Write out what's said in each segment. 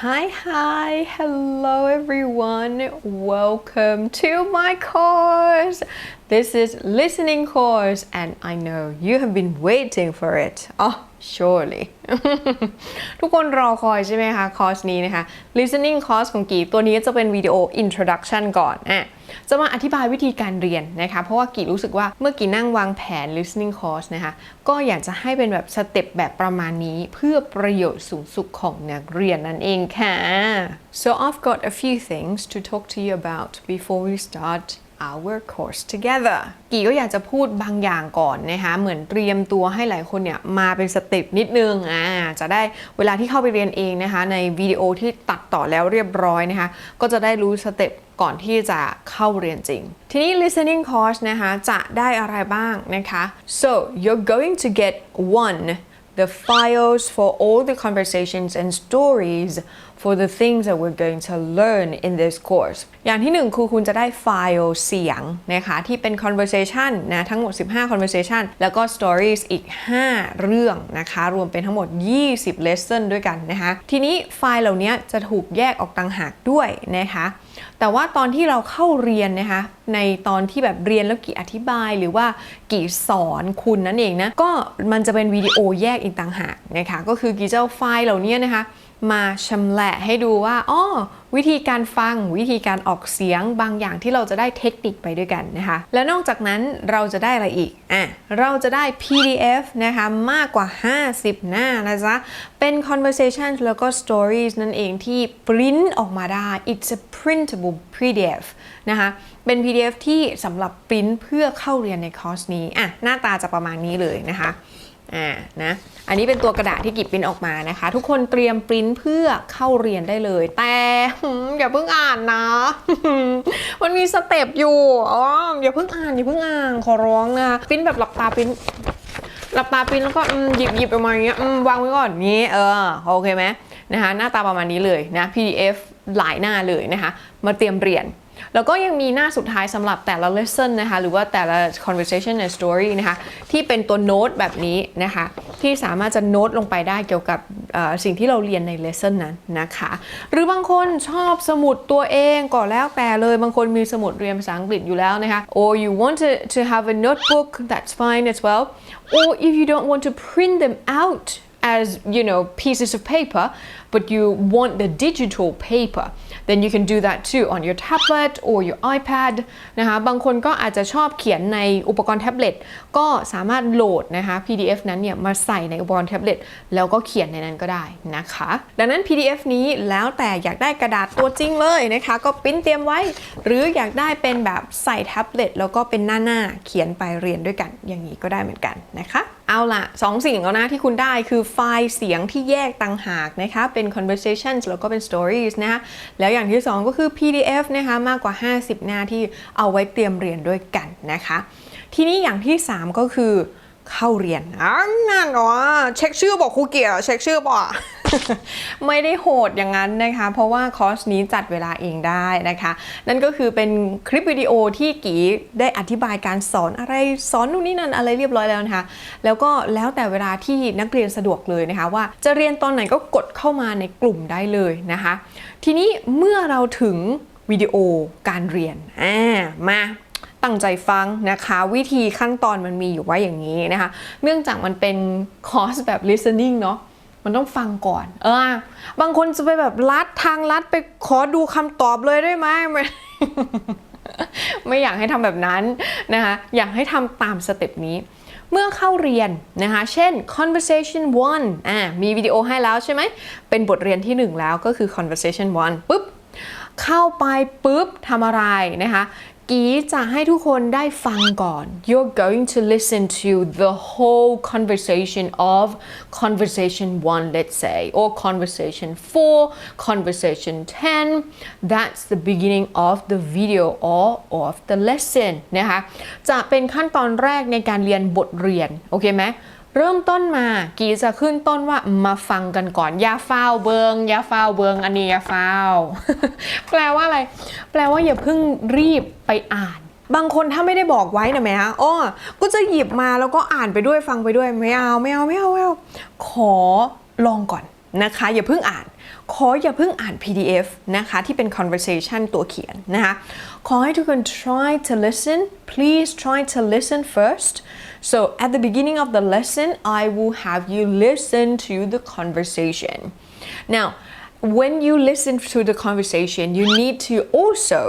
Hi, hi, hello everyone. Welcome to my course. This is listening course and I know you have been waiting for it. Oh, surely. ทุกคนรอคอยใช่ไหมคะ คอร์สนี้นะคะ listening course ของกีตัวนี้จะเป็นวิดีโอ introduction ก่อนอะจะมาอธิบายวิธีการเรียนนะคะ เพราะว่ากีรู้สึกว่าเมื่อกีนั่งวางแผน listening course นะคะ ก็อยากจะให้เป็นแบบสเต็ปแบบประมาณนี้เพื่อประโยชน์สูงสุดของนักเรียนนั่นเองค่ะ so I've got a few things to talk to you about before we start our course together กีก็อยากจะพูดบางอย่างก่อนนะคะเหมือนเตรียมตัวให้หลายคนเนี่ยมาเป็นสเต็ปนิดนึงอ่าจะได้เวลาที่เข้าไปเรียนเองนะคะในวิดีโอที่ตัดต่อแล้วเรียบร้อยนะคะก็จะได้รู้สเต็ปก่อนที่จะเข้าเรียนจริง ทีนี้ listening course นะคะจะได้อะไรบ้างนะคะ so you're going to get one the files for all the conversations and stories for the things that we're going to learn in this course อย่างที่หนึ่งคือคุณจะได้ไฟล์เสียงนะคะที่เป็น conversation นะทั้งหมด 15 conversation แล้วก็ stories อีก 5 เรื่องนะคะ รวมเป็นทั้งหมด 20 lesson ด้วยกันนะคะ ทีนี้ไฟล์เหล่านี้จะถูกแยกออกต่างหากด้วยนะคะ แต่ว่าตอนที่เราเข้าเรียนนะคะในตอนที่แบบเรียนแล้วกี่อธิบายหรือว่ากี่สอนคุณนั่นเองนะก็มันจะเป็นวิดีโอแยกอีกต่างหากนะคะก็คือกี่เจ้าไฟล์เหล่านี้นะคะ มาชำแหละให้ดูว่าอ๋อวิธีการฟังวิธีการออกเสียงบางอย่างที่เราจะได้เทคนิคไปด้วยกันนะคะ แล้วนอกจากนั้นเราจะได้อะไรอีกอะเราจะได้ PDF นะคะมากกว่า 50 หน้านะจ๊ะเป็น conversation แล้วก็ stories นั่นเองที่ปริ้นออกมาได้ it's a printable PDF นะคะเป็น PDF ที่สำหรับปริ้นเพื่อเข้าเรียนในคอร์สนี้อะหน้าตาจะประมาณนี้เลยนะคะ อ่านะอันนี้เป็นตัวกระดาษที่กิบปริ้นออกมานะคะ ทุกคนเตรียมปริ้นเพื่อเข้าเรียนได้เลย แต่อย่าเพิ่งอ่านนะ มันมีสเต็ปอยู่อ๋ออย่าเพิ่งอ่านอย่าเพิ่งอ่านขอร้องนะปริ้นแบบหลับตาปริ้นหลับตาปริ้นแล้วก็หยิบหยิบออกมาอย่างเงี้ยวางไว้ก่อนนี้เออโอเคไหมนะคะหน้าตาประมาณนี้เลยนะ PDF หลายหน้าเลยนะคะ มาเตรียมเรียน แล้วก็ยังมีหน้าสุดท้ายสำหรับแต่ละ lesson นะคะ หรือว่าแต่ละ conversation and story นะคะ ที่เป็นตัวโน้ตแบบนี้นะคะ ที่สามารถจะโน้ตลงไปได้เกี่ยวกับสิ่งที่เราเรียนใน lesson นั้นนะคะ หรือบางคนชอบสมุดตัวเองก็แล้วแต่เลย บางคนมีสมุดเรียนภาษาอังกฤษอยู่แล้วนะคะ or you want to, to have a notebook that's fine as well or if you don't want to print them out as you know pieces of paper but you want the digital paper then you can do that too on your tablet or your iPad นะคะบางคนก็อาจจะชอบเขียนในอุปกรณ์แท็บเล็ตก็สามารถโหลดนะคะ PDF นั้นเนี่ยมาใส่ในอุปกรณ์แท็บเล็ตแล้วก็เขียนในนั้นก็ได้นะคะ ดังนั้น PDF นี้แล้วแต่อยากได้กระดาษตัวจริงเลยนะคะ ก็ปิ้นเตรียมไว้ หรืออยากได้เป็นแบบใส่แท็บเล็ตแล้วก็เป็นหน้าๆเขียนไปเรียนด้วยกันอย่างนี้ก็ได้เหมือนกันนะคะ เอาละสองสิ่งแล้วนะที่คุณได้คือไฟล์เสียงที่แยกต่างหากนะคะเป็น conversations แล้วก็เป็น stories นะคะแล้วอย่างที่2ก็คือ PDF นะคะมากกว่า 50 หน้าที่เอาไว้เตรียมเรียนด้วยกันนะคะ ทีนี้อย่างที่ 3 ก็คือเข้าเรียนอะนั่นเหรอเช็คชื่อบอกครูเกียร์เช็คชื่อบอก ไม่ได้โหดอย่างนั้นนะคะ เพราะว่าคอร์สนี้จัดเวลาเองได้นะคะ นั่นก็คือเป็นคลิปวิดีโอที่กีได้อธิบายการสอนอะไรสอนนู่นนี่นั่นอะไรเรียบร้อยแล้วนะคะ แล้วก็แล้วแต่เวลาที่นักเรียนสะดวกเลยนะคะ ว่าจะเรียนตอนไหนก็กดเข้ามาในกลุ่มได้เลยนะคะ ทีนี้เมื่อเราถึงวิดีโอการเรียนอ่ามาตั้งใจฟังนะคะวิธีขั้นตอนมันมีอยู่ว่าอย่างนี้นะคะ เนื่องจากมันเป็นคอร์สแบบ listening เนาะ มันต้องฟังก่อน เออ บางคนจะไปแบบลัดทางลัดไปขอดูคำตอบเลยได้ไหมไม่ไม่อยากให้ทำแบบนั้นนะคะ อยากให้ทำตามสเต็ปนี้ เมื่อเข้าเรียนนะคะ เช่น conversation 1อ่า มีวิดีโอให้แล้วใช่ไหม เป็นบทเรียนที่1แล้วก็คือ conversation 1ปุ๊บ เข้าไปปุ๊บทำอะไรนะคะ กีจะให้ทุกคนได้ฟังก่อน you're going to listen to the whole conversation of conversation 1 let's say or conversation 4 conversation 10 that's the beginning of the video or of the lesson นะคะ จะเป็นขั้นตอนแรกในการเรียนบทเรียน โอเคไหม เริ่มต้นมากีจะขึ้นต้นว่ามาฟังกันก่อนอย่าฟ้าเบิงอย่าฟ้าเบิงอันนี้อย่าฟ้า แปลว่าอะไร แปลว่าอย่าเพิ่งรีบไปอ่าน บางคนถ้าไม่ได้บอกไว้นะแม่ฮะอ้อก็จะหยิบมาแล้วก็อ่านไปด้วยฟังไปด้วยไม่เอาไม่เอาไม่เอาไม่เอาขอลองก่อนนะคะ อย่าเพิ่งอ่าน ขออย่าเพิ่งอ่าน PDF นะคะ ที่เป็น conversation ตัวเขียนนะคะ ขอให้ทุกคน try to listen please try to listen first so at the beginning of the lesson I will have you listen to the conversation now when you listen to the conversation you need to also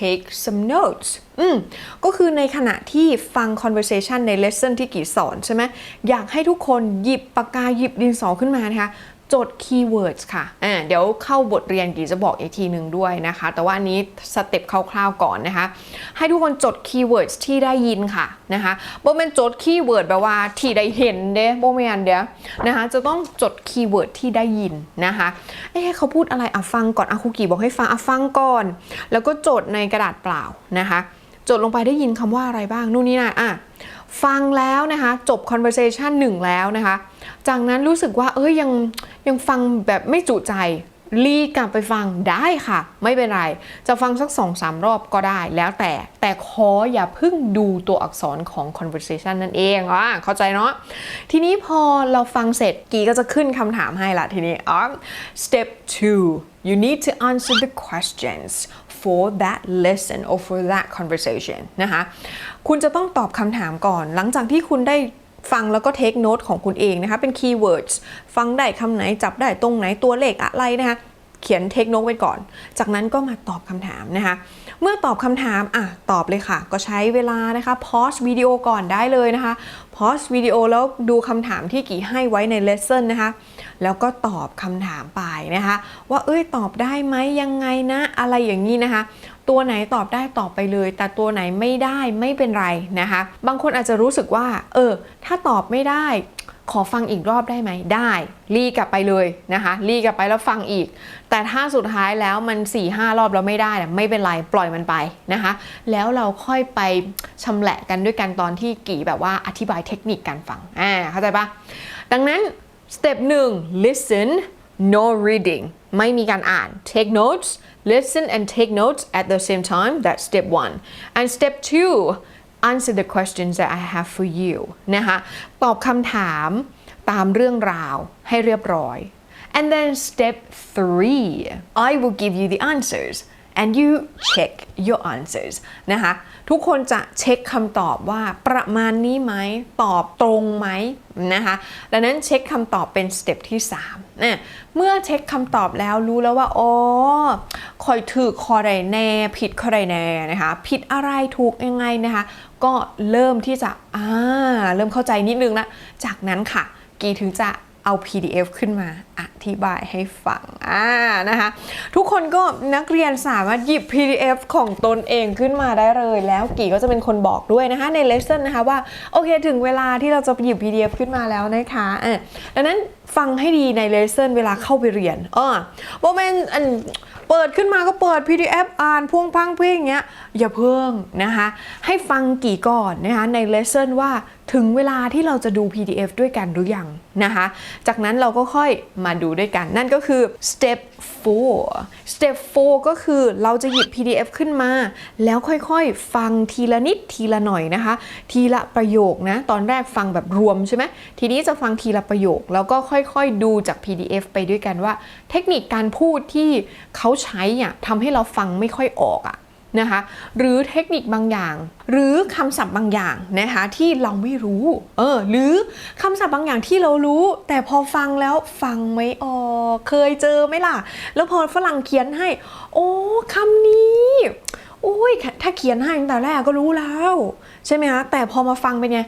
take some notes อืมก็คือในขณะที่ฟัง conversation ใน lesson ที่กี่สอนใช่ไหมอยากให้ทุกคนหยิบปากกาหยิบดินสอขึ้นมานะคะ จด keywords ค่ะอ่าเดี๋ยวเข้าบทเรียนกี่จะบอกอีกทีหนึ่งด้วยนะคะ แต่ว่าอันนี้สเต็ปคร่าวๆก่อนนะคะ ให้ทุกคนจด keywords ที่ได้ยินค่ะนะคะโบเป็นจด keyword แปลว่าที่ได้เห็นเด้โบไม่อันเดียวนะคะจะต้องจด keyword ที่ได้ยินนะคะเอ๊ะเขาพูดอะไรอะฟังก่อนอะครูกี่บอกให้ฟังอะฟังก่อน แล้วก็จดในกระดาษเปล่านะคะ จดลงไปได้ยินคำว่าอะไรบ้างนู่นนี่นั่นอะฟังแล้วนะคะ จบ conversation หนึ่งแล้วนะคะ จากนั้นรู้สึกว่าเอ้ยยังยังฟังแบบไม่จุใจรีกลับไปฟังได้ค่ะ ไม่เป็นไร จะฟังสักสองสามรอบก็ได้แล้วแต่ แต่ขออย่าเพิ่งดูตัวอักษรของ conversation นั่นเองอะเข้าใจเนาะทีนี้พอเราฟังเสร็จกีก็จะขึ้นคำถามให้ละทีนี้อ๋อ step two you need to answer the questions for that lesson or for that conversation นะคะ คุณจะต้องตอบคำถามก่อน หลังจากที่คุณได้ ฟังแล้วก็เทคโน t ของคุณเองนะคะ เป็น keywords ฟังได้คำไหนจับได้ตรงไหนตัวเลขอะไรนะคะเขียนเทคโน t ไว้ก่อน จากนั้นก็มาตอบคำถามนะคะ เมื่อตอบคำถาม อะ ตอบเลยค่ะ ก็ใช้เวลานะคะ pause วิดีโอก่อนได้เลยนะคะ pause วิดีโอแล้วดูคำถามที่กี่ให้ไว้ใน lesson นะคะ แล้วก็ตอบคำถามไปนะคะ ว่าเอ้ยตอบได้ไหมยังไงนะ อะไรอย่างนี้นะคะ ตัวไหนตอบได้ตอบไปเลย แต่ตัวไหนไม่ได้ไม่เป็นไรนะคะ บางคนอาจจะรู้สึกว่า เออ ถ้าตอบไม่ได้ ขอฟังอีกรอบได้ไหมได้รีกลับไปเลยนะคะรีกลับไปแล้วฟังอีก แต่ถ้าสุดท้ายแล้วมัน4ี่ห้ารอบแล้วไม่ได้ไม่เป็นไรปล่อยมันไปนะคะ แล้วเราค่อยไปชำแหละกันด้วยกันตอนที่กี่แบบว่าอธิบายเทคนิคการฟังอ่าเข้าใจปะดังนั้น step 1 listen no reading ไม่มีการอ่าน take notes listen and take notes at the same time that's step one and step two answer the questions that I have for you นะคะตอบคำถามตามเรื่องราวให้เรียบร้อย and then step three I will give you the answers and you check your answers นะคะทุกคนจะเช็คคำตอบว่าประมาณนี้ไหมตอบตรงไหมนะคะดังนั้นเช็คคำตอบเป็นสเต็ปที่ 3 นะเมื่อเช็คคำตอบแล้วรู้แล้วว่าอ๋อคอยถือคอใดแน่ ผิดคอใดแน่นะคะ ผิดอะไรถูกยังไงนะคะ ก็เริ่มที่จะอ่าเริ่มเข้าใจนิดนึงละจากนั้นค่ะ กีถึงจะเอา PDF ขึ้นมาอธิบายให้ฟังอ่านะคะทุกคนก็นักเรียนสามารถหยิบ PDF ของตนเองขึ้นมาได้เลยแล้วกี่ก็จะเป็นคนบอกด้วยนะคะในเลส s o n นะคะว่าโอเคถึงเวลาที่เราจะหยิบ PDF ขึ้นมาแล้วนะคะอะดังนั้นฟังให้ดีในเลส s o n เวลาเข้าไปเรียนอ่าโมเมนอันเปิดขึ้นมาก็เปิด PDF อ่านพวงพังเพลงอย่างเงี้ย อย่าเพิ่งนะคะ ให้ฟังกี่ก่อนนะคะในเลสเซ o นว่าถึงเวลาที่เราจะดู PDF ด้วยกันหรือยังนะคะ จากนั้นเราก็ค่อยมาดูด้วยกัน นั่นก็คือ step 4 step 4 ก็คือเราจะหยิบ PDF ขึ้นมา แล้วค่อยๆ ฟังทีละนิดทีละหน่อยนะคะ ทีละประโยคนะ ตอนแรกฟังแบบรวมใช่ไหมทีนี้จะฟังทีละประโยค แล้วก็ค่อยๆ ดูจาก PDF ไปด้วยกันว่า เทคนิคการพูดที่เขาใช้อะทำให้เราฟังไม่ค่อยออกอะ นะคะหรือเทคนิคบางอย่าง หรือคำศัพท์บางอย่างนะคะที่เราไม่รู้เออหรือคำศัพท์บางอย่างที่เรารู้ แต่พอฟังแล้วฟังไม่ออกเคยเจอไหมล่ะ แล้วพอฝรั่งเขียนให้ โอ้คำนี้โอ้ยถ้าเขียนให้ตั้งแต่แรกก็รู้แล้ว ใช่ไหมคะแต่พอมาฟังเป็นไง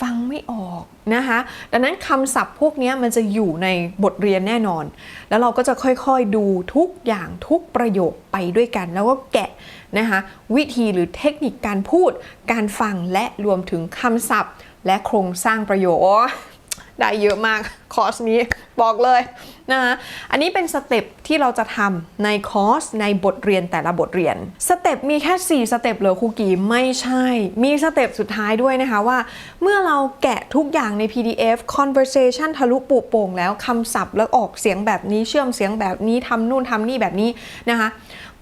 ฟังไม่ออกนะคะ ดังนั้นคำศัพท์พวกนี้มันจะอยู่ในบทเรียนแน่นอน แล้วเราก็จะค่อยๆดูทุกอย่างทุกประโยคไปด้วยกัน แล้วก็แกะนะคะวิธีหรือเทคนิคการพูด การฟังและรวมถึงคำศัพท์ และโครงสร้างประโยค ได้เยอะมากคอร์สนี้บอกเลยนะคะอันนี้เป็นสเต็ปที่เราจะทำในคอร์สในบทเรียนแต่ละบทเรียน สเต็ปมีแค่ 4 สเต็ปเลยครูกีไม่ใช่ มีสเต็ปสุดท้ายด้วยนะคะว่า เมื่อเราแกะทุกอย่างใน PDF conversation ทะลุปุโป่งแล้วคำศัพท์แล้วออกเสียงแบบนี้เชื่อมเสียงแบบนี้ทำนู่นทำนี่แบบนี้นะคะ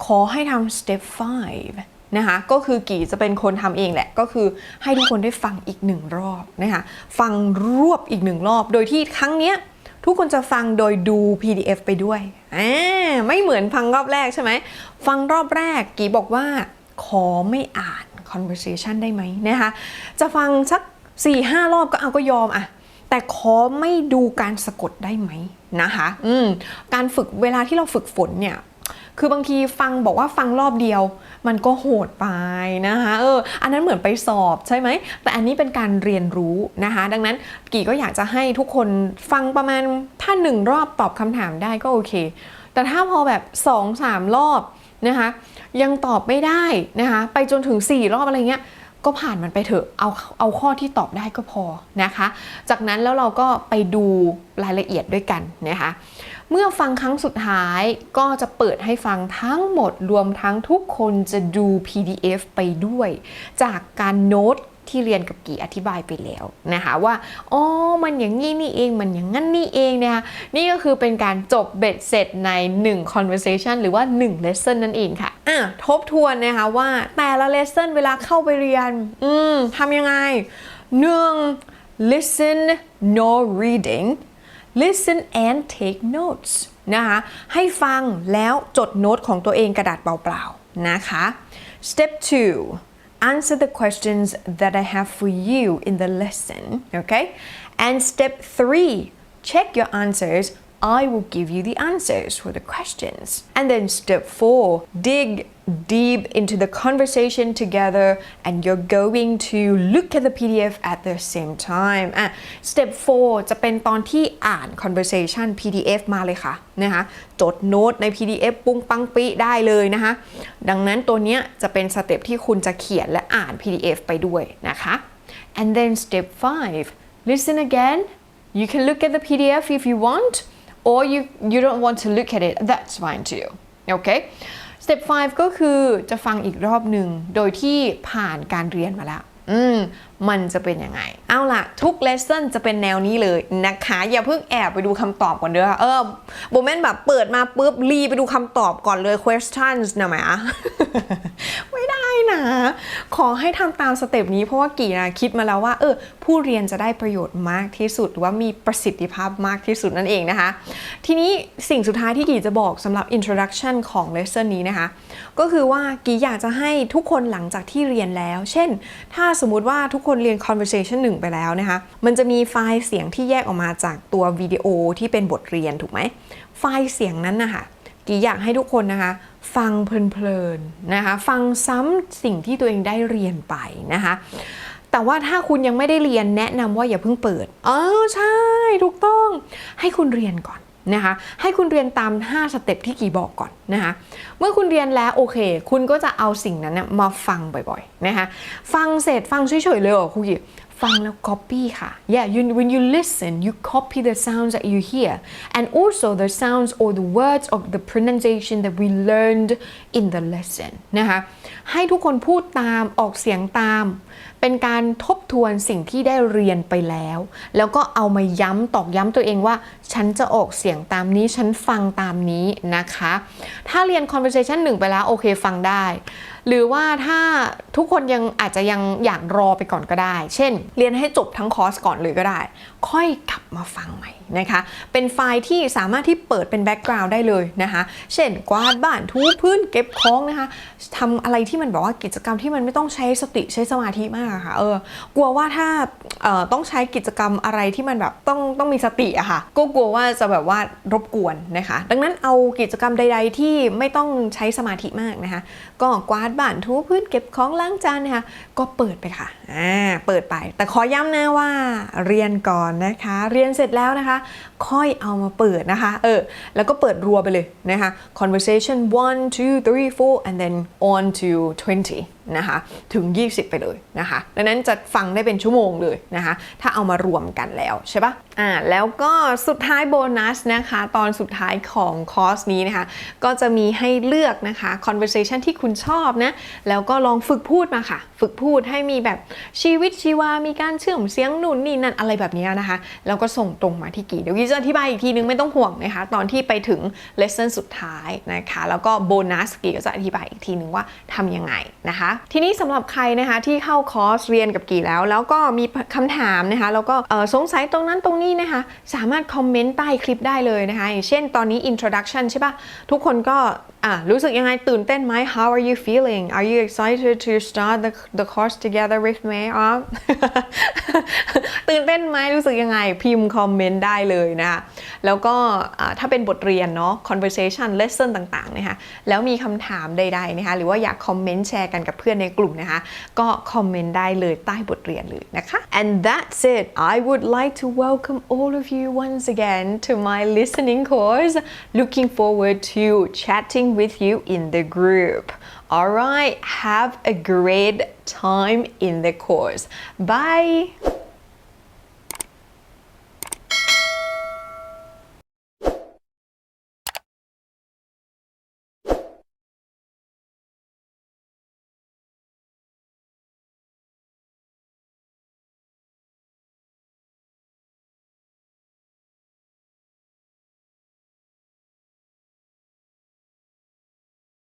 ขอให้ทำ step 5 นะคะก็คือกี่จะเป็นคนทำเองแหละก็คือให้ทุกคนได้ฟังอีกหนึ่งรอบนะคะฟังรวบอีกหนึ่งรอบ โดยที่ครั้งเนี้ยทุกคนจะฟังโดยดู PDF ไปด้วยอ่าไม่เหมือนฟังรอบแรกใช่ไหมฟังรอบแรกกี่บอกว่าขอไม่อ่าน conversation ได้ไหมนะคะจะฟังสัก 4-5 รอบก็เอาก็ยอมอะแต่ขอไม่ดูการสะกดได้ไหมนะคะอืมการฝึกเวลาที่เราฝึกฝนเนี่ย คือบางทีฟังบอกว่าฟังรอบเดียว มันก็โหดไปนะคะเอออันนั้นเหมือนไปสอบใช่ไหม แต่อันนี้เป็นการเรียนรู้นะคะ ดังนั้นกี่ก็อยากจะให้ทุกคนฟังประมาณถ้าหนึ่งรอบตอบคำถามได้ก็โอเค แต่ถ้าพอแบบสองสามรอบนะคะยังตอบไม่ได้นะคะไปจนถึง 4 รอบอะไรเงี้ย ก็ผ่านมันไปเถอะเอาเอาข้อที่ตอบได้ก็พอนะคะ จากนั้นแล้วเราก็ไปดูรายละเอียดด้วยกันนะคะเมื่อฟังครั้งสุดท้ายก็จะเปิดให้ฟังทั้งหมดรวมทั้งทุกคนจะดู PDF ไปด้วย จากการโน้ต ที่เรียนกับกี่อธิบายไปแล้วนะคะว่าอ๋อมันอย่างนี้นี่เองมันอย่างนั้นนี่เองนะคะนี่ก็คือเป็นการจบเบ็ดเสร็จใน 1 conversation หรือว่า 1 lesson นั่นเองค่ะอะทบทวนนะคะว่าแต่ละ lesson เวลาเข้าไปเรียน อืมทำยังไง 1. listen no reading listen and take notes นะคะให้ฟังแล้วจดโน้ตของตัวเองกระดาษเปล่าๆนะคะ step 2 answer the questions that I have for you in the lesson okay? And step 3 check your answers I will give you the answers for the questions and then step 4 dig deep into the conversation together and you're going to look at the PDF at the same time อะ step 4 จะเป็นตอนที่อ่าน conversation PDF มาเลยค่ะนะคะจดโน้ตใน PDF ปุ้งปังปิได้เลยนะคะดังนั้นตัวเนี้ยจะเป็นสเต็ปที่คุณจะเขียนและอ่าน PDF ไปด้วยนะคะ and then step 5 listen again you can look at the PDF if you want or you you don't want to look at it that's fine too okay step 5 ก็คือจะฟังอีกรอบหนึ่งโดยที่ผ่านการเรียนมาแล้วมันจะเป็นยังไง เอาล่ะ ทุก lesson จะเป็นแนวนี้เลยนะคะ อย่าเพิ่งแอบไปดูคำตอบก่อนเด้อเออโมเมนแบบเปิดมาปุ๊บรีไปดูคำตอบก่อนเลย questions นะแหมไม่ได้นะ ขอให้ทำตามสเต็ปนี้เพราะว่ากี่นะคิดมาแล้วว่า เออ ผู้เรียนจะได้ประโยชน์มากที่สุดหรือว่ามีประสิทธิภาพมากที่สุดนั่นเองนะคะ ทีนี้สิ่งสุดท้ายที่กี่จะบอกสำหรับ introduction ของ lesson นี้นะคะ ก็คือว่ากี่อยากจะให้ทุกคนหลังจากที่เรียนแล้ว เช่น ถ้าสมมติว่าทุกคนเรียน conversation 1 ไปแล้วนะคะ มันจะมีไฟล์เสียงที่แยกออกมาจากตัววิดีโอที่เป็นบทเรียนถูกไหม ไฟล์เสียงนั้นนะคะกี่อยากให้ทุกคนนะคะ ฟังเพลินๆนะคะ ฟังซ้ำสิ่งที่ตัวเองได้เรียนไปนะคะแต่ว่าถ้าคุณยังไม่ได้เรียนแนะนำว่าอย่าเพิ่งเปิด เออใช่ ถูกต้อง ให้คุณเรียนก่อน นะคะให้คุณเรียนตาม 5 สเต็ปที่กี่บอกก่อนนะคะเมื่อคุณเรียนแล้วโอเค คุณก็จะเอาสิ่งนั้นนะมาฟังบ่อยๆนะคะฟังเสร็จฟังเฉยๆเลยเหรอครูกิฟังแล้ว copy ค่ะ yeah you, when you listen you copy the sounds that you hear and also the sounds or the words of the pronunciation that we learned in the lesson นะคะให้ทุกคนพูดตามออกเสียงตามเป็นการทบทวนสิ่งที่ได้เรียนไปแล้ว แล้วก็เอามาย้ำตอกย้ำตัวเองว่า ฉันจะออกเสียงตามนี้ฉันฟังตามนี้นะคะ ถ้าเรียน conversation 1 ไปแล้ว โอเคฟังได้ หรือว่าถ้าทุกคนยังอาจจะยังอยากรอไปก่อนก็ได้ เช่น เรียนให้จบทั้งคอร์สก่อนเลยก็ได้ ค่อยกลับมาฟังใหม่นะคะ เป็นไฟล์ที่สามารถที่เปิดเป็นแบ็กกราวด์ได้เลยนะคะ เช่นกวาดบ้านทูพื้นเก็บของนะคะทำอะไรที่มันแบบว่ากิจกรรมที่มันไม่ต้องใช้สติใช้สมาธิมากอะค่ะเออกลัวว่าถ้าต้องใช้กิจกรรมอะไรที่มันแบบต้องต้องมีสติอะค่ะ ก็กลัวว่าจะแบบว่ารบกวนนะคะ ดังนั้นเอากิจกรรมใด ๆ ที่ไม่ต้องใช้สมาธิมากนะคะ ก็กวาดบ้านทูพื้นเก็บของล้างจานนะคะก็เปิดไปค่ะอ่าเปิดไป แต่ขอย้ำนะว่าเรียนก่อนนะคะ เรียนเสร็จแล้วนะคะ ค่อยเอามาเปิดนะคะเออแล้วก็เปิดรัวไปเลยนะคะ conversation 1 2 3 4 and then on to 20 นะคะถึง 20 ไปเลยนะคะดังนั้นจะฟังได้เป็นชั่วโมงเลยนะคะถ้าเอามารวมกันแล้วใช่ปะอ่าแล้วก็สุดท้ายโบนัสนะคะตอนสุดท้ายของคอร์สนี้นะคะก็จะมีให้เลือกนะคะ conversation ที่คุณชอบนะแล้วก็ลองฝึกพูดมาค่ะ ฝึกพูดให้มีแบบชีวิตชีวา มีการเชื่อมเสียงนู่นนี่นั่นอะไรแบบนี้นะคะแล้วก็ส่งตรงมาที่กีเดี๋ยวกีจะอธิบายอีกทีนึงไม่ต้องห่วงนะคะตอนที่ไปถึง lesson สุดท้ายนะคะแล้วก็โบนัสกีก็จะอธิบายอีกทีนึงว่าทำยังไงนะคะทีนี้สำหรับใครนะคะที่เข้าคอร์สเรียนกับกี่แล้ว แล้วก็มีคำถามนะคะแล้วก็สงสัยตรงนั้นตรงนี้นะคะ สามารถคอมเมนต์ใต้คลิปได้เลยนะคะอย่างเช่นตอนนี้ introduction ใช่ปะทุกคนก็รู้สึกยังไงตื่นเต้นไหม How are you feeling Are you excited to start the the course together with me อ๋อตื่นเต้นไหมรู้สึกยังไงพิมพ์คอมเมนต์ได้เลยนะคะแล้วก็ถ้าเป็นบทเรียนเนาะ conversation lesson ต่างๆนะคะแล้วมีคำถามใดๆนะคะหรือว่าอยากคอมเมนต์แชร์กันกับเพในกลุ่มนะคะ ก็คอมเมนต์ได้เลยใต้บทเรียนเลยนะคะ and that's it I would like to welcome all of you once again to my listening course looking forward to chatting with you in the group Alright, have a great time in the course. Bye!